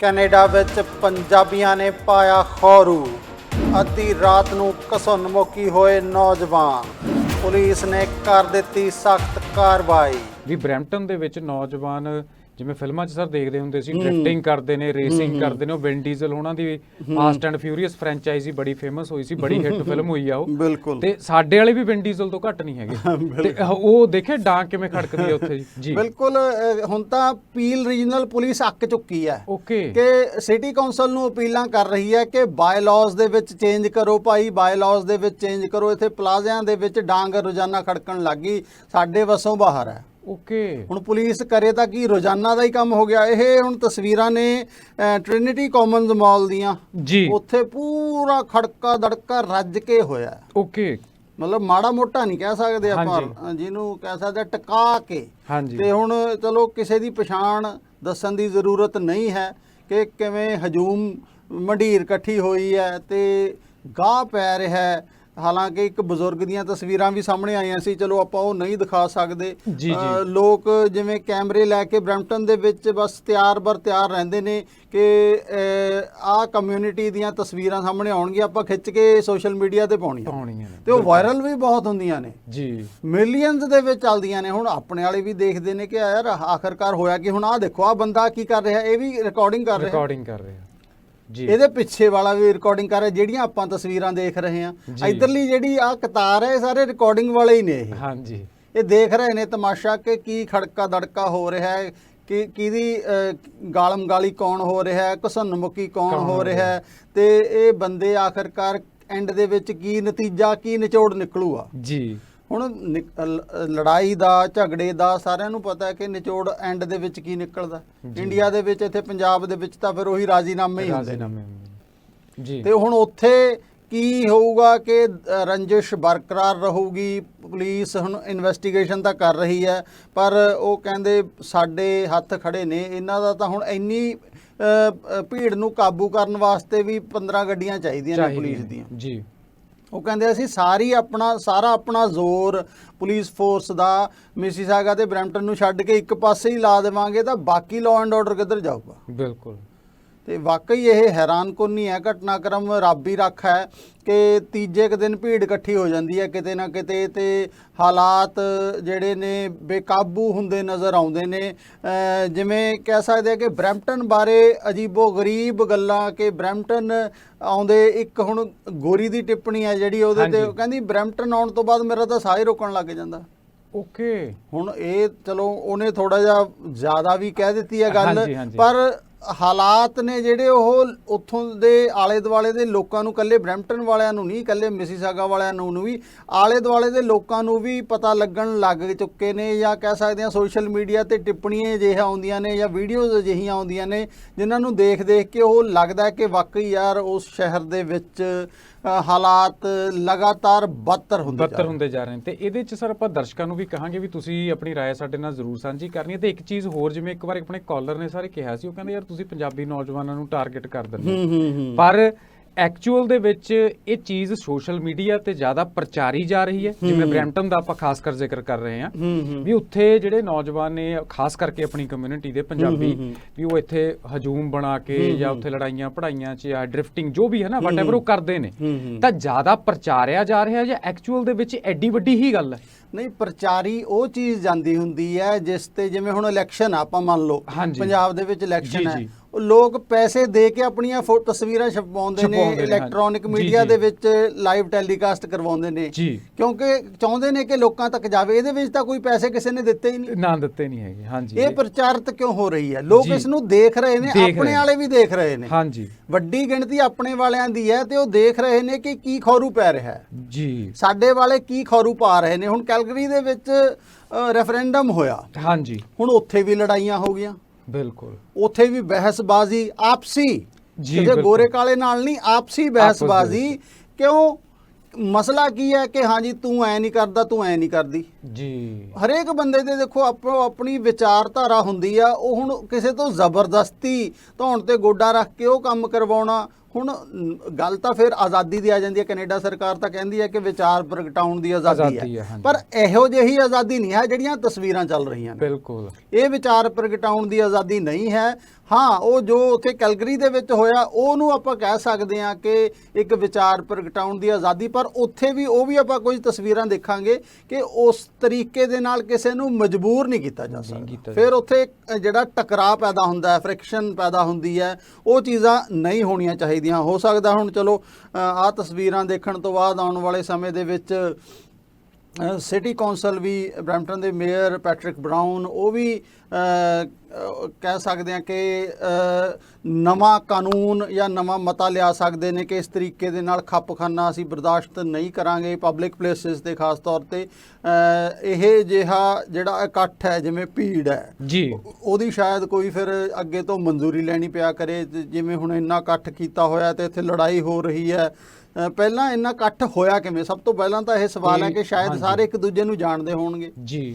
Canada ਵਿੱਚ ਪੰਜਾਬੀਆਂ ਨੇ ਪਾਇਆ ਖੌਰੂ। ਅੱਧੀ ਰਾਤ ਨੂੰ ਘਸੁੰਨਮੁਖੀ ਹੋਏ ਨੌਜਵਾਨ। ਪੁਲਿਸ ਨੇ ਕਰ ਦਿੱਤੀ ਸਖਤ ਕਾਰਵਾਈ। ਵੀ ਬ੍ਰੈਂਪਟਨ ਦੇ ਵਿੱਚ ਨੌਜਵਾਨ ਜਿਵੇਂ ਫਿਲਮਾਂ 'ਚ ਸਰ ਦੇਖਦੇ ਹੁੰਦੇ ਸੀ ਡ੍ਰਿਫਟਿੰਗ ਕਰਦੇ ਨੇ ਰੇਸਿੰਗ ਕਰਦੇ ਨੇ ਉਹ ਵਿਨ ਡੀਜ਼ਲ ਉਹਨਾਂ ਦੀ ਫਾਸਟ ਐਂਡ ਫਿਊਰੀਅਸ ਫਰੈਂਚਾਈਜ਼ੀ ਬੜੀ ਫੇਮਸ ਹੋਈ ਸੀ ਬੜੀ ਹਿੱਟ ਫਿਲਮ ਹੋਈ ਆ ਉਹ। ਬਿਲਕੁਲ। ਤੇ ਸਾਡੇ ਵਾਲੇ ਵੀ ਵਿਨ ਡੀਜ਼ਲ ਤੋਂ ਘੱਟ ਨਹੀਂ ਹੈਗੇ। ਤੇ ਉਹ ਦੇਖੇ ਡਾਂਗ ਕਿਵੇਂ ਖੜਕਦੀ ਹੈ ਉੱਥੇ? ਜੀ। ਬਿਲਕੁਲ ਹੁਣ ਤਾਂ ਪੀਲ ਰੀਜਨਲ ਪੁਲਿਸ ਅੱਕ ਚੁੱਕੀ ਹੈ ਓਕੇ। ਕਿ ਸਿਟੀ ਕਾਉਂਸਲ ਨੂੰ ਅਪੀਲਾਂ ਕਰ ਰਹੀ ਹੈ ਕਿ ਬਾਇਲਾਜ਼ ਦੇ ਵਿੱਚ ਚੇਂਜ ਕਰੋ ਭਾਈ ਬਾਇਲਾਜ਼ ਦੇ ਵਿੱਚ ਚੇਂਜ ਕਰੋ। ਇੱਥੇ ਪਲਾਜ਼ਿਆਂ ਦੇ ਵਿੱਚ ਡਾਂਗ ਰੋਜ਼ਾਨਾ ਖੜਕਣ ਲੱਗੀ ਸਾਡੇ ਵੱਸੋਂ ਬਾਹਰ ਹੈ ਓਕੇ। ਹੁਣ ਪੁਲਿਸ ਕਰੇ ਤਾਂ ਕੀ ਰੋਜ਼ਾਨਾ ਦਾ ਹੀ ਕੰਮ ਹੋ ਗਿਆ। ਇਹ ਹੁਣ ਤਸਵੀਰਾਂ ਨੇ ਟ੍ਰਿਨਿਟੀ ਕਾਮਨਸ ਮਾਲ ਦੀਆਂ। ਜੀ। ਉੱਥੇ ਪੂਰਾ ਖੜਕਾ ਦੜਕਾ ਰੱਜ ਕੇ ਹੋਇਆ। ਓਕੇ। ਮਤਲਬ ਮਾੜਾ ਮੋਟਾ ਨਹੀਂ ਕਹਿ ਸਕਦੇ ਆਪਾਂ। ਜਿਹਨੂੰ ਕਹਿ ਸਕਦੇ ਟਿਕਾ ਕੇ। ਹਾਂਜੀ। ਤੇ ਹੁਣ ਚਲੋ ਕਿਸੇ ਦੀ ਪਛਾਣ ਦੱਸਣ ਦੀ ਜ਼ਰੂਰਤ ਨਹੀਂ ਹੈ ਕਿ ਕਿਵੇਂ ਹਜੂਮ ਮੰਡੀਰ ਇਕੱਠੀ ਹੋਈ ਹੈ ਤੇ ਗਾਹ ਪੈ ਰਿਹਾ ਹੈ। ਹਾਲਾਂਕਿ ਇੱਕ ਬਜ਼ੁਰਗ ਦੀਆਂ ਤਸਵੀਰਾਂ ਵੀ ਸਾਹਮਣੇ ਆਈਆਂ ਸੀ ਚਲੋ ਆਪਾਂ ਉਹ ਨਹੀਂ ਦਿਖਾ ਸਕਦੇ। ਲੋਕ ਜਿਵੇਂ ਕੈਮਰੇ ਲੈ ਕੇ ਬ੍ਰੈਂਪਟਨ ਦੇ ਵਿੱਚ ਬਸ ਤਿਆਰ ਬਰ ਤਿਆਰ ਰਹਿੰਦੇ ਨੇ ਕਿ ਆਹ ਕਮਿਊਨਿਟੀ ਦੀਆਂ ਤਸਵੀਰਾਂ ਸਾਹਮਣੇ ਆਉਣਗੀਆਂ ਆਪਾਂ ਖਿੱਚ ਕੇ ਸੋਸ਼ਲ ਮੀਡੀਆ ਤੇ ਪਾਉਣੀਆਂ। ਤੇ ਉਹ ਵਾਇਰਲ ਵੀ ਬਹੁਤ ਹੁੰਦੀਆਂ ਨੇ। ਜੀ। ਮਿਲੀਅਨਸ ਦੇ ਵਿੱਚ ਚੱਲਦੀਆਂ ਨੇ। ਹੁਣ ਆਪਣੇ ਵਾਲੇ ਵੀ ਦੇਖਦੇ ਨੇ ਕਿ ਯਾਰ ਆਖਰਕਾਰ ਹੋਇਆ ਕਿ ਹੁਣ ਆਹ ਦੇਖੋ ਆਹ ਬੰਦਾ ਕੀ ਕਰ ਰਿਹਾ ਇਹ ਵੀ ਰਿਕਾਰਡਿੰਗ ਕਰ ਰਿਹਾ। ਰਿਕਾਰਡਿੰਗ ਕਰ ਰਹੇ। ਇਹਦੇ ਪਿੱਛੇ ਵਾਲਾ ਵੀ ਰਿਕਾਰਡਿੰਗ ਕਰ ਰਿਹਾ ਜਿਹੜੀਆਂ ਆਪਾਂ ਤਸਵੀਰਾਂ ਦੇਖ ਰਹੇ ਹਾਂ। ਇਧਰਲੀ ਜਿਹੜੀ ਆ ਕਤਾਰ ਹੈ ਇਹ ਸਾਰੇ ਰਿਕਾਰਡਿੰਗ ਵਾਲੇ ਹੀ ਨੇ ਇਹ। ਹਾਂਜੀ। ਇਹ ਦੇਖ ਰਹੇ ਨੇ ਤਮਾਸ਼ਾ ਕਿ ਕੀ ਖੜਕਾ ਦੜਕਾ ਹੋ ਰਿਹਾ ਹੈ ਕਿ ਕਿਹਦੀ ਗਾਲਮ ਗਾਲੀ ਕੌਣ ਹੋ ਰਿਹਾ ਹੈ ਘਸੁੰਨਮੁਖੀ ਕੌਣ ਹੋ ਰਿਹਾ ਹੈ। ਤੇ ਇਹ ਬੰਦੇ ਆਖਰਕਾਰ ਐਂਡ ਦੇ ਵਿੱਚ ਕੀ ਨਤੀਜਾ ਕੀ ਨਿਚੋੜ ਨਿਕਲੂਗਾ। ਜੀ। ਹੁਣ ਲੜਾਈ ਦਾ ਝਗੜੇ ਦਾ ਸਾਰਿਆਂ ਨੂੰ ਪਤਾ ਹੈ ਕਿ ਨਿਚੋੜ ਐਂਡ ਦੇ ਵਿੱਚ ਕੀ ਨਿਕਲਦਾ। ਇੰਡੀਆ ਦੇ ਵਿੱਚ ਇੱਥੇ ਪੰਜਾਬ ਦੇ ਵਿੱਚ ਤਾਂ ਫਿਰ ਉਹੀ ਰਾਜ਼ੀਨਾਮੇ ਹੀ ਹੁੰਦੇ ਨੇ। ਜੀ। ਤੇ ਹੁਣ ਉੱਥੇ ਕੀ ਹੋਊਗਾ ਕਿ ਰੰਜਿਸ਼ ਬਰਕਰਾਰ ਰਹੂਗੀ ਪੁਲਿਸ ਹੁਣ ਇਨਵੈਸਟੀਗੇਸ਼ਨ ਤਾਂ ਕਰ ਰਹੀ ਹੈ ਪਰ ਉਹ ਕਹਿੰਦੇ ਸਾਡੇ ਹੱਥ ਖੜੇ ਨੇ। ਇਹਨਾਂ ਦਾ ਤਾਂ ਹੁਣ ਇੰਨੀ ਭੀੜ ਨੂੰ ਕਾਬੂ ਕਰਨ ਵਾਸਤੇ ਵੀ 15 ਗੱਡੀਆਂ ਚਾਹੀਦੀਆਂ ਨੇ ਪੁਲਿਸ ਦੀਆਂ। ਜੀ। ਉਹ ਕਹਿੰਦੇ ਅਸੀਂ ਸਾਰੀ ਆਪਣਾ, ਸਾਰਾ ਆਪਣਾ ਜ਼ੋਰ ਪੁਲਿਸ ਫੋਰਸ ਦਾ ਮਿਸੀਸਾਗਾ ਤੇ ਬ੍ਰੈਂਪਟਨ ਨੂੰ ਛੱਡ ਕੇ ਇੱਕ ਪਾਸੇ ਹੀ ਲਾ ਦੇਵਾਂਗੇ ਤਾਂ ਬਾਕੀ ਲਾਅ ਐਂਡ ਆਰਡਰ ਕਿੱਧਰ ਜਾਊਗਾ? ਬਿਲਕੁਲ। ਤੇ ਵਾਕਈ ਇਹ ਹੈਰਾਨਕੁੰਨੀ ਹੈ ਘਟਨਾਕ੍ਰਮ ਰੱਬ ਹੀ ਰੱਖ ਹੈ ਕਿ ਤੀਜੇ ਕੁ ਦਿਨ ਭੀੜ ਇਕੱਠੀ ਹੋ ਜਾਂਦੀ ਹੈ ਕਿਤੇ ਨਾ ਕਿਤੇ ਤੇ ਹਾਲਾਤ ਜਿਹੜੇ ਨੇ ਬੇਕਾਬੂ ਹੁੰਦੇ ਨਜ਼ਰ ਆਉਂਦੇ ਨੇ। ਜਿਵੇਂ ਕਹਿ ਸਕਦੇ ਆ ਕਿ ਬ੍ਰੈਂਪਟਨ ਬਾਰੇ ਅਜੀਬੋ ਗਰੀਬ ਗੱਲਾਂ ਕਿ ਬ੍ਰੈਂਪਟਨ ਆਉਂਦੇ ਇੱਕ ਹੁਣ ਗੋਰੀ ਦੀ ਟਿੱਪਣੀ ਹੈ ਜਿਹੜੀ ਉਹਦੇ ਤੇ ਕਹਿੰਦੀ ਬ੍ਰੈਂਪਟਨ ਆਉਣ ਤੋਂ ਬਾਅਦ ਮੇਰਾ ਤਾਂ ਸਾਹ ਹੀ ਰੁਕਣ ਲੱਗ ਜਾਂਦਾ। ਓਕੇ। ਹੁਣ ਇਹ ਚਲੋ ਉਹਨੇ ਥੋੜਾ ਜਿਹਾ ਜ਼ਿਆਦਾ ਵੀ ਕਹਿ ਦਿੱਤੀ ਹੈ ਗੱਲ। ਪਰ ਹਾਲਾਤ ਨੇ ਜਿਹੜੇ ਉਹ ਉੱਥੋਂ ਦੇ ਆਲੇ ਦੁਆਲੇ ਦੇ ਲੋਕਾਂ ਨੂੰ ਕੱਲੇ ਬ੍ਰੈਂਪਟਨ ਵਾਲਿਆਂ ਨੂੰ ਨਹੀਂ ਕੱਲੇ ਮਿਸੀਸਾਗਾ ਵਾਲਿਆਂ ਨੂੰ ਵੀ ਆਲੇ ਦੁਆਲੇ ਦੇ ਲੋਕਾਂ ਨੂੰ ਵੀ ਪਤਾ ਲੱਗਣ ਲੱਗ ਚੁੱਕੇ ਨੇ ਜਾਂ ਕਹਿ ਸਕਦੇ ਹਾਂ ਸੋਸ਼ਲ ਮੀਡੀਆ ਤੇ ਟਿੱਪਣੀਆਂ ਅਜਿਹੀਆਂ ਆਉਂਦੀਆਂ ਨੇ ਜਾਂ ਵੀਡੀਓਜ਼ ਅਜਿਹੀਆਂ ਆਉਂਦੀਆਂ ਨੇ, ਜਿਨ੍ਹਾਂ ਨੂੰ ਦੇਖ ਦੇਖ ਕੇ ਉਹ ਲੱਗਦਾ ਕਿ ਵਾਕਈ ਯਾਰ ਉਸ ਸ਼ਹਿਰ ਦੇ ਵਿੱਚ ਹਾਲਾਤ ਲਗਾਤਾਰ ਬਦਤਰ ਹੁੰਦੇ ਜਾ ਬੱਤਰ ਰਹੇ ਹੁੰਦੇ ਜਾ ਰਹੇ ਨੇ ਤੇ ਇਹਦੇ ਚ ਸਰ ਆਪਾਂ ਦਰਸ਼ਕਾਂ ਨੂੰ ਵੀ ਕਹਾਂਗੇ ਵੀ ਤੁਸੀਂ ਆਪਣੀ رائے ਸਾਡੇ ਨਾਲ ਜ਼ਰੂਰ ਸਾਂਝੀ ਕਰਨੀ ਹੈ ਤੇ ਇੱਕ ਚੀਜ਼ ਹੋਰ ਜਿਵੇਂ ਇੱਕ ਵਾਰ ਆਪਣੇ ਕਾਲਰ ਨੇ ਸਾਰੇ ਕਿਹਾ ਸੀ ਉਹ ਕਹਿੰਦੇ ਯਾਰ ਤੁਸੀਂ ਪੰਜਾਬੀ ਨੌਜਵਾਨਾਂ ਨੂੰ ਟਾਰਗੇਟ ਕਰ ਦਿੰਦੇ ਹੋ। ਹੂੰ ਹੂੰ ਹੂੰ ਪਰ ਐਕਚੁਅਲ ਦੇ ਵਿੱਚ ਇਹ ਚੀਜ਼ ਸੋਸ਼ਲ ਮੀਡੀਆ ਤੇ ਜ਼ਿਆਦਾ ਪ੍ਰਚਾਰੀ ਜਾ ਰਹੀ ਹੈ ਜਿਵੇਂ ਬ੍ਰੈਂਪਟਨ ਦਾ ਆਪਾਂ ਖਾਸ ਕਰ ਜ਼ਿਕਰ ਕਰ ਰਹੇ ਹਾਂ। ਵੀ ਉੱਥੇ ਜਿਹੜੇ ਨੌਜਵਾਨ ਨੇ ਖਾਸ ਕਰਕੇ ਆਪਣੀ ਕਮਿਊਨਿਟੀ ਦੇ ਪੰਜਾਬੀ ਵੀ ਉਹ ਇੱਥੇ ਹਜੂਮ ਬਣਾ ਕੇ ਜਾਂ ਉੱਥੇ ਲੜਾਈਆਂ ਪੜਾਈਆਂ 'ਚ ਜਾਂ ਡ੍ਰਿਫਟਿੰਗ ਜੋ ਵੀ ਹੈ ਨਾ ਵਟਐਵਰ ਉਹ ਕਰਦੇ ਨੇ ਤਾਂ ਜ਼ਿਆਦਾ ਪ੍ਰਚਾਰਿਆ ਜਾ ਰਿਹਾ ਜਾਂ ਐਕਚੁਅਲ ਦੇ ਵਿੱਚ ਐਡੀ ਵੱਡੀ ਹੀ ਗੱਲ ਹੈ? ਨਹੀਂ ਪ੍ਰਚਾਰੀ ਉਹ ਚੀਜ਼ ਜਾਂਦੀ ਹੁੰਦੀ ਹੈ ਜਿਸ ਤੇ ਜਿਵੇਂ ਹੁਣ ਇਲੈਕਸ਼ਨ ਆਪਾਂ ਮੰਨ ਲਓ। ਪੰਜਾਬ ਦੇ ਵਿੱਚ ਇਲੈਕਸ਼ਨ ਹੈ ਲੋਕ ਪੈਸੇ ਦੇ ਕੇ ਆਪਣੀਆਂ ਫੋ ਤਸਵੀਰਾਂ ਛਪਵਾਉਂਦੇ ਨੇ ਛਪਵਾਉਂਦੇ ਨੇ, ਇਲੈਕਟ੍ਰੋਨਿਕ ਹਾਂਜੀ। ਮੀਡੀਆ ਜੀ। ਦੇ ਵਿੱਚ ਲਾਈਵ ਟੈਲੀਕਾਸਟ ਕਰਵਾਉਂਦੇ ਨੇ। ਜੀ। ਕਿਉਂਕਿ ਚਾਹੁੰਦੇ ਨੇ ਕਿ ਲੋਕਾਂ ਤੱਕ ਜਾਵੇ ਇਹਦੇ ਵਿੱਚ ਤਾਂ ਕੋਈ ਪੈਸੇ ਕਿਸੇ ਨੇ ਦਿੱਤੇ ਹੀ ਨਹੀਂ। ਨਾਂ ਦਿੱਤੇ ਨਹੀਂ ਹੈਗੇ ਹਾਂਜੀ। ਇਹ ਪ੍ਰਚਾਰਿਤ ਕਿਉਂ ਹੋ ਰਹੀ ਹੈ? ਲੋਕ ਜੀ। ਇਸ ਨੂੰ ਦੇਖ ਰਹੇ ਨੇ ਦੇਖ ਆਪਣੇ ਵਾਲੇ ਵੀ ਦੇਖ ਰਹੇ ਨੇ। ਹਾਂਜੀ। ਵੱਡੀ ਗਿਣਤੀ ਆਪਣੇ ਵਾਲਿਆਂ ਦੀ ਹੈ ਤੇ ਉਹ ਦੇਖ ਰਹੇ ਨੇ ਕਿ ਕੀ ਖੌਰੂ ਪੈ ਰਿਹਾ ਹੈ। ਜੀ। ਸਾਡੇ ਵਾਲੇ ਕੀ ਖੌਰੂ ਪਾ ਰਹੇ ਨੇ? ਹੁਣ ਕੈਲਗਰੀ ਦੇ ਵਿੱਚ ਰੈਫਰੈਂਡਮ ਹੋਇਆ। ਹਾਂਜੀ। ਹੁਣ ਉੱਥੇ ਵੀ ਲੜਾਈਆਂ ਹੋ ਗਈਆਂ। ਬਿਲਕੁਲ। ਉੱਥੇ ਵੀ ਬਹਿਸਬਾਜ਼ੀ ਆਪਸੀ ਜਿਹੜੇ। ਗੋਰੇ ਕਾਲੇ ਨਾਲ ਨਹੀਂ ਆਪਸੀ ਬਹਿਸਬਾਜ਼ੀ। ਕਿਉਂ? ਮਸਲਾ ਕੀ ਹੈ ਕਿ ਹਾਂਜੀ ਤੂੰ ਐ ਨਹੀਂ ਕਰਦਾ ਤੂੰ ਐ ਨਹੀਂ ਕਰਦੀ। ਜੀ। ਹਰੇਕ ਬੰਦੇ ਦੇ ਦੇਖੋ ਆਪੋ ਆਪਣੀ ਵਿਚਾਰਧਾਰਾ ਹੁੰਦੀ ਆ ਉਹ ਹੁਣ ਕਿਸੇ ਤੋਂ ਜ਼ਬਰਦਸਤੀ ਧੌਣ ਤੇ ਗੋਡਾ ਰੱਖ ਕੇ ਉਹ ਕੰਮ ਕਰਵਾਉਣਾ ਹੁਣ ਨ, ਗੱਲ ਤਾਂ ਫਿਰ ਆਜ਼ਾਦੀ ਦੀ ਆ ਜਾਂਦੀ ਹੈ। ਕੈਨੇਡਾ ਸਰਕਾਰ ਤਾਂ ਕਹਿੰਦੀ ਹੈ ਕਿ ਵਿਚਾਰ ਪ੍ਰਗਟਾਉਣ ਦੀ ਆਜ਼ਾਦੀ ਹੈ। ਪਰ ਇਹੋ ਜਿਹੀ ਆਜ਼ਾਦੀ ਨਹੀਂ ਹੈ ਜਿਹੜੀਆਂ ਤਸਵੀਰਾਂ ਚੱਲ ਰਹੀਆਂ ਨੇ। ਬਿਲਕੁਲ। ਇਹ ਵਿਚਾਰ ਪ੍ਰਗਟਾਉਣ ਦੀ ਆਜ਼ਾਦੀ ਨਹੀਂ ਹੈ। ਹਾਂ ਉਹ ਜੋ ਉੱਥੇ ਕੈਲਗਰੀ ਦੇ ਵਿੱਚ ਹੋਇਆ ਉਹਨੂੰ ਆਪਾਂ ਕਹਿ ਸਕਦੇ ਹਾਂ ਕਿ ਇੱਕ ਵਿਚਾਰ ਪ੍ਰਗਟਾਉਣ ਦੀ ਆਜ਼ਾਦੀ ਪਰ ਉੱਥੇ ਵੀ ਉਹ ਵੀ ਆਪਾਂ ਕੁਝ ਤਸਵੀਰਾਂ ਦੇਖਾਂਗੇ ਕਿ ਉਸ ਤਰੀਕੇ ਦੇ ਨਾਲ ਕਿਸੇ ਨੂੰ ਮਜਬੂਰ ਨਹੀਂ ਕੀਤਾ ਜਾ ਸਕਦਾ। ਫਿਰ ਉੱਥੇ ਜਿਹੜਾ ਟਕਰਾਅ ਪੈਦਾ ਹੁੰਦਾ ਹੈ ਫ੍ਰਿਕਸ਼ਨ ਪੈਦਾ ਹੁੰਦੀ ਹੈ ਉਹ ਚੀਜ਼ਾਂ ਨਹੀਂ ਹੋਣੀਆਂ ਚਾਹੀਦੀਆਂ। ਹੋ ਸਕਦਾ ਹੁਣ ਚਲੋ ਆਹ ਤਸਵੀਰਾਂ ਦੇਖਣ ਤੋਂ ਬਾਅਦ ਆਉਣ ਵਾਲੇ ਸਮੇਂ ਦੇ ਵਿੱਚ ਸਿਟੀ ਕੌਂਸਲ ਵੀ ਬਰੈਂਪਟਨ ਦੇ ਮੇਅਰ ਪੈਟਰਿਕ ਬਰਾਊਨ, ਉਹ ਵੀ ਕਹਿ ਸਕਦੇ ਆ ਕਿ ਨਵਾਂ ਕਾਨੂੰਨ ਜਾਂ ਨਵਾਂ ਮਤਾ ਲਿਆ ਸਕਦੇ ਨੇ ਕਿ ਇਸ ਤਰੀਕੇ ਦੇ ਨਾਲ ਖੱਪਖਾਨਾ ਅਸੀਂ ਬਰਦਾਸ਼ਤ ਨਹੀਂ ਕਰਾਂਗੇ ਪਬਲਿਕ ਪਲੇਸਿਸ ਤੇ ਖਾਸ ਤੌਰ ਤੇ। ਇਹ ਜਿਹਾ ਜਿਹੜਾ ਇਕੱਠ ਹੈ ਜਿਵੇਂ ਭੀੜ ਹੈ ਜੀ। ਉਹਦੀ ਸ਼ਾਇਦ ਕੋਈ ਫਿਰ ਅੱਗੇ ਤੋਂ ਮਨਜ਼ੂਰੀ ਲੈਣੀ ਪਿਆ ਕਰੇ। ਜਿਵੇਂ ਹੁਣ ਇੰਨਾ ਇਕੱਠ ਕੀਤਾ ਹੋਇਆ ਤੇ ਇੱਥੇ ਲੜਾਈ ਹੋ ਰਹੀ ਹੈ। ਪਹਿਲਾਂ ਇੰਨਾ ਇਕੱਠ ਹੋਇਆ ਕਿਵੇਂ? ਸਭ ਤੋਂ ਪਹਿਲਾਂ ਤਾਂ ਇਹ ਸਵਾਲ ਹੈ ਕਿ ਸ਼ਾਇਦ। ਸਾਰੇ ਇੱਕ ਦੂਜੇ ਨੂੰ ਜਾਣਦੇ ਹੋਣਗੇ। ਜੀ।